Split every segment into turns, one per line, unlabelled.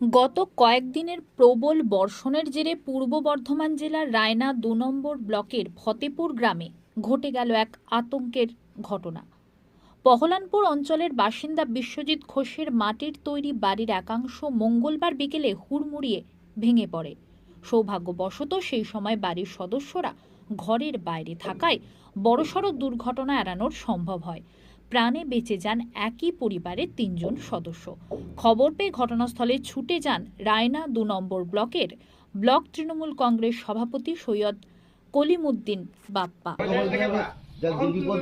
গত কয়েকদিনের প্রবল বর্ষণের জেরে পূর্ব বর্ধমান জেলার রায়না দু নম্বর ব্লকের ফতেপুর গ্রামে ঘটে গেল এক আতঙ্কের ঘটনা। পহলানপুর অঞ্চলের বাসিন্দা বিশ্বজিৎ ঘোষের মাটির তৈরি বাড়ির একাংশ মঙ্গলবার বিকেলে হুড়মুড়িয়ে ভেঙে পড়ে। সৌভাগ্যবশত সেই সময় বাড়ির সদস্যরা ঘরের বাইরে থাকায় বড়সড় দুর্ঘটনা এড়ানোর সম্ভব হয়। প্রাণে বেঁচে যান একই পরিবারের তিনজন সদস্য। খবর পেয়ে ঘটনাস্থলে ছুটে যান রায়না দু নম্বর ব্লকের। ব্লক তৃণমূল কংগ্রেস সভাপতি সৈয়দ কলিমুদ্দিন বাপ্পা।
যার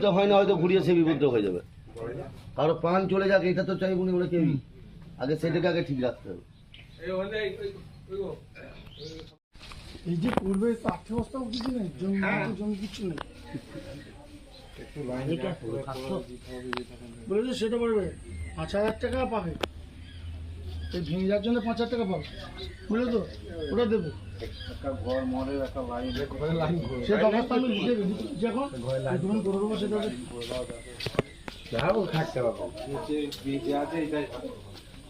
যে হয় না হয়তো ঘুরিয়ে সে বিপদটা হয়ে যাবে। কারও প্রাণ চলে যাক এটা তো চাইব না বলে কেউই। আগে সেটাকে আগে ঠিক রাখতে হবে।
এই যে করবে তো আর্থিক অবস্থাও কিছু নেই জমি কিছু নেই। বলেছে সেটা বলবে। পাঁচ হাজার টাকা পাবে। এই ভেঙে যাওয়ার জন্য পাঁচ হাজার টাকা পাবে। বুঝলে তো? ওটা দেবো।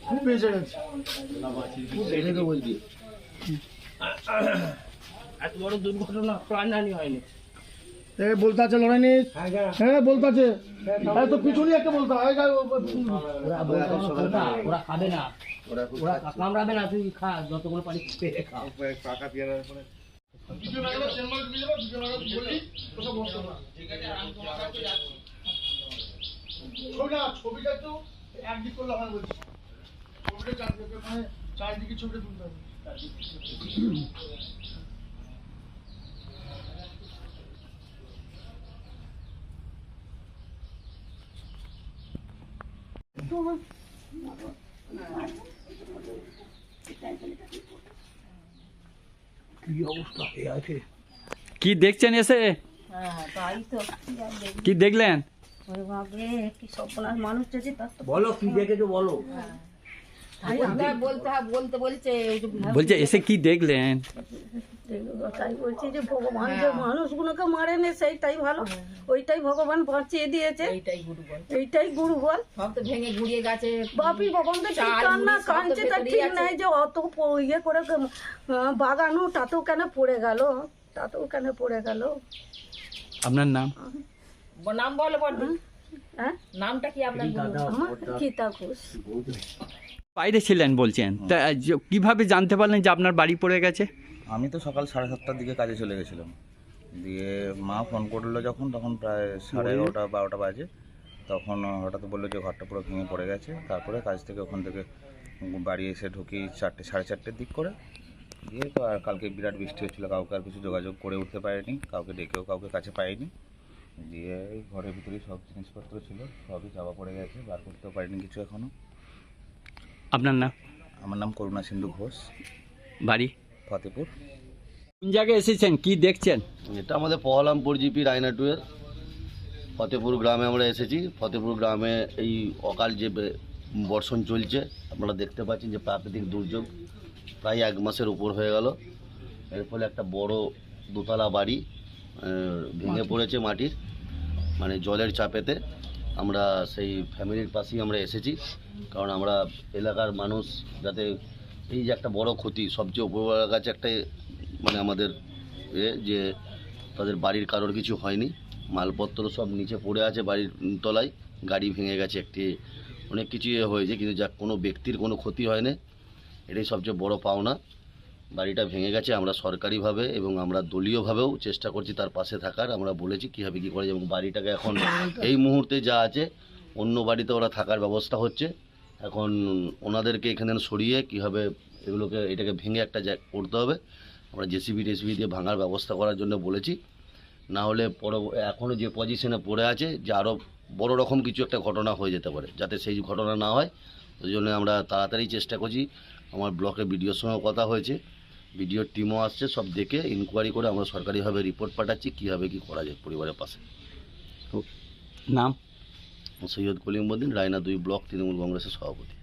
খুব বেঁচে গেছে।
এত বড় দুর্ঘটনা প্রাণহানি হয়নি।
এ বলতে আছে লড়াই নেই হ্যাঁ বলতে আছে। হ্যাঁ তো পিছনে একটা বলতে হয়।
ওরা খাবে না। ওরা কামড়াবে না তুই খা যতগুলো পেরে। খা
ছবিটা ছবিটা একটু একদিক করলে হয় বলছি। ছবিটা চারদিকে ছবিটা তুলতে হবে।
কি দেখছেন এসে?
হ্যাঁ তাই তো। কি দেখবি?
কি দেখলেন
কি তো
বলো কি দেখেছ বলো।
বলছে ওই যে
বলছে এসে কি দেখলেন
তাই বলছি যে ভগবান যে মানুষগুলোকে মারেনি সেইটাই ভালো ওইটাই ভগবান বাঁচিয়ে দিয়েছে
এইটাই গুরুবল
এইটাই গুরু বল
সব তো ভেঙে গুড়িয়ে গেছে
বাপি ভগবান তো ঠিক
চাল,
কান্না
মুড়ি সব তো
কাঁদছে তার
ভেতরেই
ঠিক
আছে।
নাই যে অত প- ইয়ে করে আহ, বাগানো তাতেও কেন পড়ে গেল তাতেও কেন পড়ে গেল
আপনার নাম
নাম বলো বড়দি
হ্যাঁ
নামটা কি আপনার গুরু
আমার গীতা ঘোষ
বাইরে ছিলেন বলছেন। তা যে- কীভাবে জানতে পারলেন যে আপনার বাড়ি পড়ে গেছে?
আমি তো সকাল সাড়ে সাতটার দিকে কাজে চলে গেছিলাম। দিয়ে মা ফোন করল যখন তখন প্রায় সাড়ে এগারোটা বারোটা বাজে। তখন হঠাৎ বলল যে ঘরটা পুরো ভেঙে পড়ে গেছে। তারপরে কাজ থেকে ওখান থেকে বাড়ি এসে ঢুকি চারটে সাড়ে চারটের দিক করে। দিয়ে তো আর কালকে বিরাট বৃষ্টি হচ্ছিল কাউকে আর কিছু যোগাযোগ করে উঠতে পারিনি কাউকে ডেকেও কাউকে কাছে পাইনি। দিয়ে এই ঘরের ভিতরেই সব জিনিসপত্র ছিল সবই চাপা পড়ে গেছে বার করতেও পারিনি কিছু এখনও
আপনার নাম?
আমার নাম করুণা সিন্ধু ঘোষ।
বাড়ি?
ফতেপুর।
কোন জায়গায় এসেছেন? কি দেখছেন?
এটা আমাদের পহলামপুর জিপি রায়না টুয়ের ফতেপুর গ্রামে আমরা এসেছি। ফতেপুর গ্রামে এই অকাল যে বর্ষণ চলছে আপনারা দেখতে পাচ্ছেন যে প্রাকৃতিক দুর্যোগ প্রায় এক মাসের উপর হয়ে গেল। এর ফলে একটা বড় দোতলা বাড়ি ভেঙে পড়েছে মাটির। মানে জলের চাপেতে আমরা সেই ফ্যামিলির পাশেই আমরা এসেছি। কারণ আমরা এলাকার মানুষ যাতে এই যে একটা বড় ক্ষতি সবচেয়ে উপরওয়ালার কাছে একটা মানে আমাদের এ যে তাদের বাড়ির কারোর কিছু হয়নি মালপত্র সব নিচে পড়ে আছে বাড়ির তলায় গাড়ি ভেঙে গেছে একটি অনেক কিছু ইয়ে হয়েছে কিন্তু যা কোনো ব্যক্তির কোনো ক্ষতি হয়নি এটাই সবচেয়ে বড় পাওনা। বাড়িটা ভেঙে গেছে আমরা সরকারিভাবে এবং আমরা দলীয়ভাবেও চেষ্টা করছি তার পাশে থাকার আমরা বলেছি কীভাবে কী করে এবং বাড়িটাকে এখন এই মুহূর্তে যা আছে অন্য বাড়িতে ওরা থাকার ব্যবস্থা হচ্ছে। এখন ওনাদেরকে এখানে সরিয়ে কীভাবে এগুলোকে, এটাকে ভেঙে একটা করতে হবে, আমরা জেসিবি টেসিবি দিয়ে ভাঙার ব্যবস্থা করার জন্য বলেছি। না হলে পর এখনও যে পজিশনে পড়ে আছে, যে আরও বড় রকম কিছু একটা ঘটনা হয়ে যেতে পারে, যাতে সেই ঘটনা না হয়। ওই জন্য আমরা তাড়াতাড়ি চেষ্টা করছি। আমার ব্লকে বিডিওর সঙ্গেও কথা হয়েছে বিডিওর টিমও আসছে, সব দেখে ইনকোয়ারি করে আমরা সরকারিভাবে রিপোর্ট পাঠাচ্ছি, কীভাবে কী করা যায় পরিবারের পাশে।
নাম?
সৈয়দ কলিমুদ্দিন রায়না দুই ব্লক তৃণমূল কংগ্রেসের সভাপতি।